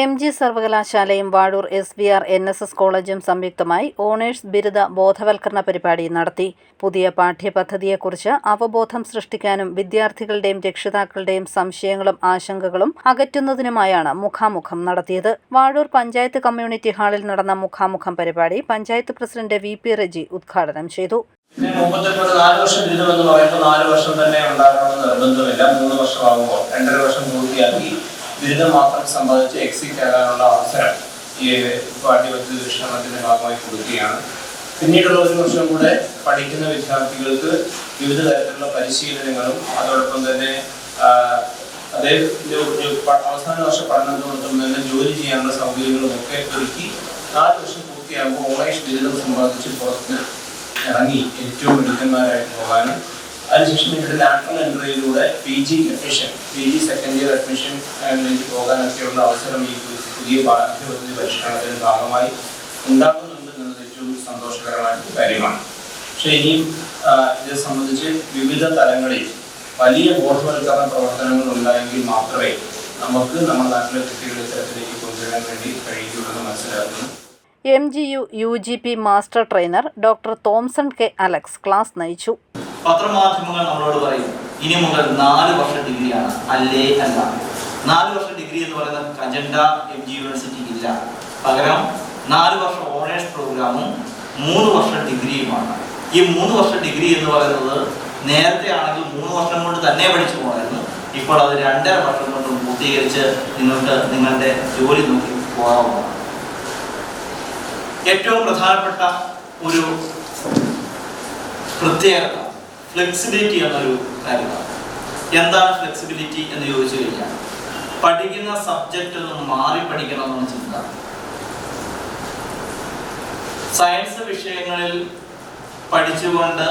M G സർവകലാശാലയും Vazhoor S B R N S S കോളേജും സംയുക്തമായി owners ബിരുദ ബോധവൽക്കരണ പരിപാടി നടത്തി. പുതിയ പാഠ്യപദ്ധതിയെക്കുറിച്ച് അവബോധം സൃഷ്ടിക്കാനും വിദ്യാർത്ഥികളുടെയും രക്ഷിതാക്കളുടെയും സംശയങ്ങളും ആശങ്കകളും അകറ്റുന്നതിനുമായാണ് മുഖാമുഖം നടത്തിയത്. വാഴൂർ പഞ്ചായത്ത് കമ്മ്യൂണിറ്റി ഹാളിൽ നടന്ന മുഖാമുഖം പരിപാടി panchayat president V P Reji ഉദ്ഘാടനം ചെയ്തു. നാല് വർഷം നാല് വർഷം തന്നെ ഉണ്ടാകണമെന്ന് നിർബന്ധമില്ല. മൂന്ന് വർഷമാകുമ്പോൾ രണ്ടര വർഷം പൂർത്തിയാക്കി ബിരുദം മാത്രം സംബന്ധിച്ച് എക്സിറ്റ് ആകാനുള്ള അവസരം ഈ പാഠ്യപദ്ധതി ദൃഷ്ടത്തിന്റെ ഭാഗമായി കൊടുക്കുകയാണ്. പിന്നീടുള്ള ഒരു വർഷം കൂടെ പഠിക്കുന്ന വിദ്യാർത്ഥികൾക്ക് വിവിധ തരത്തിലുള്ള പരിശീലനങ്ങളും അതോടൊപ്പം തന്നെ അതേ അവസാന വർഷ പഠനത്തോടൊപ്പം തന്നെ ജോലി ചെയ്യാനുള്ള സൗകര്യങ്ങളും ഒക്കെ ഒരുക്കി നാല് വർഷം പൂർത്തിയാകുമ്പോൾ ഓണേഷ് ബിരുദം സംബന്ധിച്ച് പുറത്ത് ഇറങ്ങി ഏറ്റവും മിടുക്കന്മാരായിട്ട് പോകാനും അതിനുശേഷം ഇവിടെ lateral എൻട്രിയിലൂടെ P G admission P G second year admission ലേക്ക് പോകാനൊക്കെയുള്ള അവസരം ഈ പുതിയ പാഠ്യപദ്ധതി പരിഷ്കരണത്തിന്റെ ഭാഗമായി ഉണ്ടാകുന്നുണ്ട് എന്നത് ഏറ്റവും സന്തോഷകരമായ കാര്യമാണ്. പക്ഷേ ഇനിയും ഇത് സംബന്ധിച്ച് വിവിധ തലങ്ങളിൽ വലിയ ബോധവൽക്കരണ പ്രവർത്തനങ്ങൾ ഉണ്ടായെങ്കിൽ മാത്രമേ നമുക്ക് നമ്മുടെ നാട്ടിലെ കുട്ടികളെ ഇത്തരത്തിലേക്ക് കൊണ്ടുവരാൻ വേണ്ടി കഴിയുകയുള്ളൂ മനസ്സിലാക്കുന്നു. M G U U G P master trainer doctor Thomson K Alex class നയിച്ചു. പത്രമാധ്യമങ്ങൾ നമ്മളോട് പറയും ഇനി മുതൽ നാല് വർഷ ഡിഗ്രിയാണ്. അല്ലേ അല്ല. നാല് വർഷ ഡിഗ്രി എന്ന് പറയുന്ന കജണ്ട എം ജി യൂണിവേഴ്സിറ്റി ഇല്ല. പകരം നാല് വർഷ ഓണേഴ്സ് പ്രോഗ്രാമും മൂന്ന് വർഷ ഡിഗ്രിയുമാണ്. ഈ മൂന്ന് വർഷ ഡിഗ്രി എന്ന് പറയുന്നത് നേരത്തെ ആണെങ്കിൽ മൂന്ന് വർഷം കൊണ്ട് തന്നെ പഠിച്ചു പോകായിരുന്നു ഇപ്പോൾ അത് രണ്ടര വർഷം കൊണ്ട് പൂർത്തീകരിച്ച് നിങ്ങൾക്ക് നിങ്ങളുടെ ജോലി നോക്കി പോകാവുന്നതാണ്. ഏറ്റവും പ്രധാനപ്പെട്ട ഒരു പ്രത്യേകത ഫ്ലെക്സിബിലിറ്റി എന്നൊരു കാര്യമാണ്. എന്താണ് ഫ്ലെക്സിബിലിറ്റി എന്ന് ചോദിച്ചു കഴിഞ്ഞാൽ പഠിക്കുന്ന സബ്ജക്റ്റിൽ നിന്ന് മാറി പഠിക്കണമെന്ന് ചിന്ത. സയൻസ് വിഷയങ്ങളിൽ പഠിച്ചുകൊണ്ട്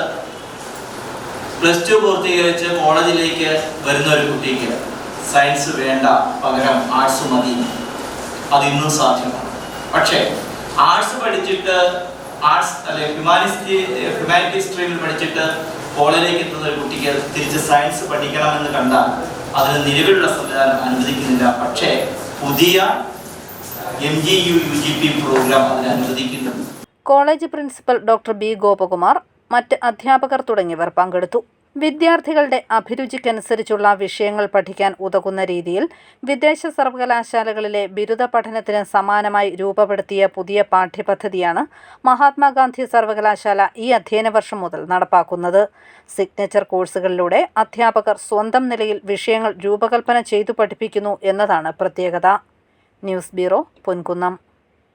പ്ലസ് ടു പൂർത്തീകരിച്ച് കോളേജിലേക്ക് വരുന്ന ഒരു കുട്ടിക്ക് സയൻസ് വേണ്ട പകരം ആർട്സ് മതി. അത് ഇന്നും സാധ്യമാണ്. പക്ഷേ ആർട്സ് പഠിച്ചിട്ട് ആർട്സ് അല്ലെ ഹ്യൂമാനിസ്റ്റി ഹ്യൂമാനിറ്റി സ്ട്രീമിൽ പഠിച്ചിട്ട് കോളേജിലേക്ക് എത്തുന്ന ഒരു കുട്ടിക്ക് തിരിച്ച് സയൻസ് പഠിക്കണമെന്ന് കണ്ടാൽ അതിന് നിലവിലുള്ള സംവിധാനം അനുവദിക്കുന്നില്ല. പക്ഷേ പുതിയ M G U U G P programme അതിന് അനുവദിക്കുന്നുണ്ട്. College principal doctor B Gopakumar മറ്റ് അധ്യാപകർ തുടങ്ങിയവർ പങ്കെടുത്തു. വിദ്യാർത്ഥികളുടെ അഭിരുചിക്കനുസരിച്ചുള്ള വിഷയങ്ങൾ പഠിക്കാൻ ഉതകുന്ന രീതിയിൽ വിദേശ സർവകലാശാലകളിലെ ബിരുദ പഠനത്തിന് സമാനമായി രൂപപ്പെടുത്തിയ പുതിയ പാഠ്യപദ്ധതിയാണ് മഹാത്മാഗാന്ധി സർവകലാശാല ഈ അധ്യയന വർഷം മുതൽ നടപ്പാക്കുന്നത്. സിഗ്നേച്ചർ കോഴ്സുകളിലൂടെ അധ്യാപകർ സ്വന്തം നിലയിൽ വിഷയങ്ങൾ രൂപകൽപ്പന ചെയ്തു പഠിപ്പിക്കുന്നു എന്നതാണ് പ്രത്യേകത. News bureau Ponkunnam.